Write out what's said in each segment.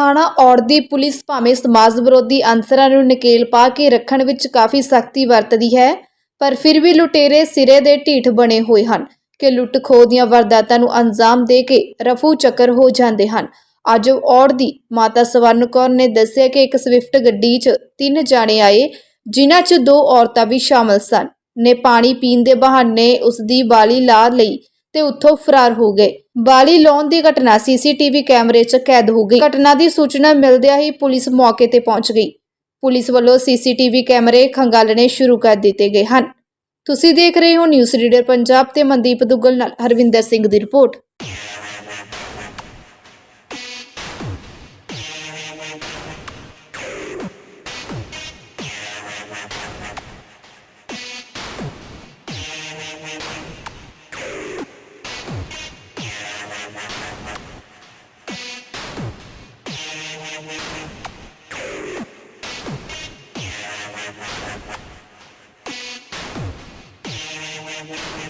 ਥਾਣਾ ਔੜ ਦੀ ਪੁਲਿਸ ਭਾਵੇਂ ਸਮਾਜ ਵਿਰੋਧੀ ਅਨਸਰਾਂ ਨੂੰ ਨਕੇਲ ਪਾ ਕੇ ਰੱਖਣ ਵਿੱਚ ਕਾਫੀ ਸਖਤੀ ਵਰਤਦੀ ਹੈ, ਪਰ ਫਿਰ ਵੀ ਲੁਟੇਰੇ ਸਿਰੇ ਦੇ ਢੀਠ ਬਣੇ ਹੋਏ ਹਨ ਕਿ ਲੁੱਟ ਖੋਹ ਦੀਆਂ ਵਾਰਦਾਤਾਂ ਨੂੰ ਅੰਜਾਮ ਦੇ ਕੇ ਰਫੂ ਚੱਕਰ ਹੋ ਜਾਂਦੇ ਹਨ। ਅੱਜ ਔੜ ਦੀ ਮਾਤਾ ਸਵਰਨ ਕੌਰ ਨੇ ਦੱਸਿਆ ਕਿ ਇੱਕ ਸਵਿਫਟ ਗੱਡੀ 'ਚ ਤਿੰਨ ਜਾਣੇ ਆਏ, ਜਿਨ੍ਹਾਂ 'ਚ ਦੋ ਔਰਤਾਂ ਵੀ ਸ਼ਾਮਲ ਸਨ। ਨੇ ਪਾਣੀ ਪੀਣ ਦੇ ਬਹਾਨੇ ਉਸ ਦੀ ਬਾਲੀ ਲਾ ਲਈ ਤੇ ਉੱਥੋਂ ਫਰਾਰ ਹੋ ਗਏ। ਬਾਲੀ ਲੋਨ ਦੀ ਘਟਨਾ ਸੀਸੀਟੀਵੀ ਕੈਮਰੇ 'ਚ ਕੈਦ ਹੋ ਗਈ। ਘਟਨਾ ਦੀ ਸੂਚਨਾ ਮਿਲਦਿਆਂ ਹੀ ਪੁਲਿਸ ਮੌਕੇ ਤੇ ਪਹੁੰਚ ਗਈ। ਪੁਲਿਸ ਵੱਲੋਂ ਸੀਸੀਟੀਵੀ ਕੈਮਰੇ ਖੰਗਾਲਣੇ ਸ਼ੁਰੂ ਕਰ ਦਿੱਤੇ ਗਏ ਹਨ। ਤੁਸੀਂ ਦੇਖ ਰਹੇ ਹੋ ਨਿਊਜ਼ ਰੀਡਰ ਪੰਜਾਬ ਤੇ ਮਨਦੀਪ ਦੁੱਗਲ ਨਾਲ ਹਰਵਿੰਦਰ ਸਿੰਘ ਦੀ ਰਿਪੋਰਟ। Yeah.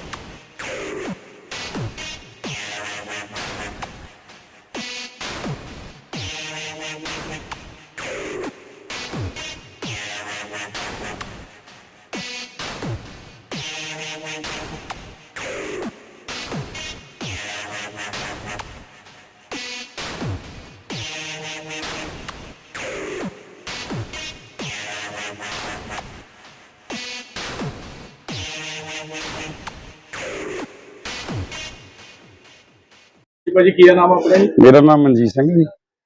ਜੀ ਭਾਜੀ ਕੀ ਨਾਮ ਆਪਣਾ ਜੀ? ਮੇਰਾ ਨਾਮ ਮਨਜੀਤ ਸਿੰਘ ਜੀ।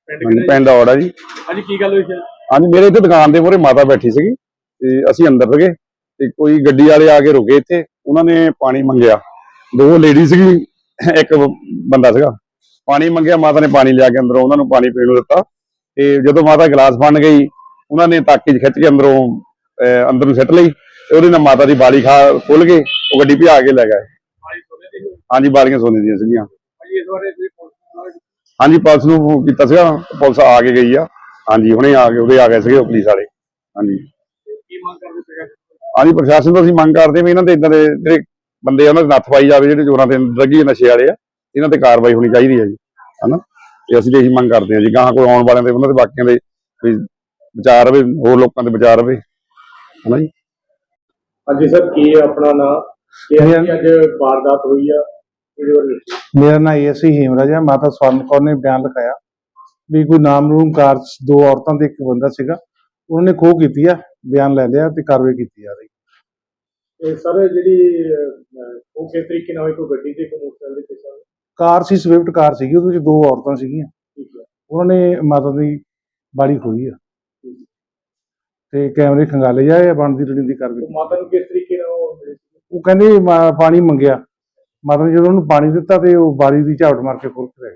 ਪਿੰਡ ਪਿੰਡ ਔੜਾ ਜੀ? ਹਾਂਜੀ ਕੀ ਗੱਲ ਹੋਈ ਸੀ ਹਾਂਜੀ ਮੇਰੇ ਇੱਥੇ ਦੁਕਾਨ ਦੇ ਮੂਹਰੇ ਮਾਤਾ ਬੈਠੀ ਸੀਗੀ ਤੇ ਅਸੀਂ ਅੰਦਰ ਸੀਗੇ ਤੇ ਕੋਈ ਗੱਡੀ ਵਾਲੇ ਆ ਕੇ ਰੁਕੇ ਇੱਥੇ। ਉਹਨਾਂ ਨੇ ਪਾਣੀ ਮੰਗਿਆ। ਦੋ ਲੇਡੀ ਸੀਗੀ ਇੱਕ ਬੰਦਾ ਸੀਗਾ। ਪਾਣੀ ਮੰਗਿਆ ਮਾਤਾ ਨੇ ਪਾਣੀ ਲਿਆ ਕੇ ਅੰਦਰੋਂ ਉਹਨਾਂ ਨੂੰ ਪਾਣੀ ਪੀਣ ਨੂੰ ਦਿੱਤਾ। ਤੇ ਜਦੋਂ ਮਾਤਾ ਗਲਾਸ ਫੜਨ ਗਈ ਉਹਨਾਂ ਨੇ ਤਾਕੀ 'ਚ ਖਿੱਚ ਕੇ ਅੰਦਰੋਂ ਅੰਦਰ ਨੂੰ ਸਿੱਟ ਲਈ ਤੇ ਉਹਦੇ ਨਾਲ ਮਾਤਾ ਦੀ ਬਾਲੀ ਖਾ ਖੁੱਲ ਕੇ ਉਹ ਗੱਡੀ ਭਜਾ ਕੇ ਲੈ ਗਏ। ਹਾਂਜੀ ਬਾਲੀਆਂ ਸੋਨੇ ਦੀਆਂ ਸੀਗੀਆਂ। ਭਾਜੀ ਇਸ ਬਾਰੇ ਤੁਸੀਂ ਪੁਲਿਸ ਨਾਲ ਹਾਂਜੀ ਪੁਲਿਸ ਨੂੰ ਫੋਨ ਕੀਤਾ ਸੀਗਾ ਪੁਲਿਸ ਆ ਕੇ ਗਈ ਆ। ਹਾਂਜੀ ਹੁਣੇ ਆ ਕੇ ਉਹਦੇ ਆ ਗਏ ਸੀਗੇ ਉਹ ਪੁਲਿਸ ਵਾਲੇ। ਹਾਂਜੀ। ਕੀ ਮੰਗ ਕਰਦੇ ਸੀਗੇ? ਹਾਂਜੀ ਪ੍ਰਸ਼ਾਸਨ ਤੋਂ ਅਸੀਂ ਮੰਗ ਕਰਦੇ ਹਾਂ ਵੀ ਇਹਨਾਂ ਦੇ ਇਦਾਂ ਦੇ ਜਿਹੜੇ ਬੰਦੇ ਆ ਉਹਨਾਂ ਦੇ ਨੱਥ ਪਾਈ ਜਾਵੇ ਜਿਹੜੇ ਚੋਰਾਂ ਤੇ ਲੱਗੀ ਨਸ਼ੇ ਵਾਲੇ ਆ ਇਹਨਾਂ ਤੇ ਕਾਰਵਾਈ ਹੋਣੀ ਚਾਹੀਦੀ ਹੈ ਜੀ ਹਨਾ? ਤੇ ਅਸੀਂ ਤੇ ਇਹੀ ਮੰਗ ਕਰਦੇ ਹਾਂ ਜੀ ਗਾਹਾਂ ਕੋਈ ਆਉਣ ਵਾਲਿਆਂ ਦੇ ਉਹਨਾਂ ਦੇ ਬਾਕੀਆਂ ਦੇ ਵੀ ਵਿਚਾਰ ਰਵੇ ਹੋਰ ਲੋਕਾਂ ਦੇ ਵਿਚਾਰ ਰਵੇ ਹਨਾ ਜੀ? ਹਾਂਜੀ ਸਰ ਕੀ ਆਪਣਾ ਨਾਮ ਤੇ ਮੇਰਾ- ਅੱਜ ਵਾਰਦਾਤ ਹੋਈ ਆ। ਮੇਰਾ ਨਾਮ ਏਸੀ ਹੀਮਰਾਜ ਹੈ ਮਾਤਾ ਸਵਰਨ ਕੌਰ ਨੇ ਬਿਆਨ ਲਿਖਾਇਆ ਵੀ ਕੋਈ ਨਾਮਰੂਮ ਕਾਰ ਦੋ ਔਰਤਾਂ ਤੇ ਇੱਕ ਬੰਦਾ ਸੀਗਾ ਉਹਨਾਂ ਨੇ ਖੋਹ ਕੀਤੀ ਆ ਬਿਆਨ ਲੈ ਲਿਆ ਤੇ ਕਾਰਵਾਈ ਕੀਤੀ ਜਾ ਰਹੀ। ਤੇ ਸਰ ਜਿਹੜੀ ਅਹ, ਉਹ ਕਿਸ ਤਰੀਕੇ ਨਾਲ ਹੋਈ ਕੋਈ ਗੱਡੀ ਤੇ ਕੋਈ ਮੋਟਰਸਾਈਕਲ ਦੇ ਪਿੱਛੇ ਕਾਰ ਸੀ ਸਵਿਫਟ ਕਾਰ ਸੀਗੀ ਉਹਦੇ ਵਿੱਚ ਦੋ ਔਰਤਾਂ ਸੀਗੀਆਂ। ਉਹਨਾਂ ਨੇ ਮਾਤਾ ਦੀ ਬਾੜੀ ਖੋਈ ਆ। ਤੇ ਕੈਮਰੇ ਖੰਗਾਲੇ ਜਾਏ ਬਣਦੀ ਰਣੀ ਦੀ ਕਾਰਵਾਈ ਮਾਤਾ ਨੂੰ ਕਿਸ ਤਰੀਕੇ ਨਾਲ ਉਹ ਕਹਿੰਦੇ ਪਾਣੀ ਮੰਗਿਆ। ਮਤਲਬ ਜਦੋਂ ਉਹਨੂੰ ਪਾਣੀ ਦਿੱਤਾ ਤੇ ਉਹ ਬਾੜੀ ਦੀ ਝਾੜ ਮਾਰ ਕੇ ਖੋਲ ਕੇ ਲੈ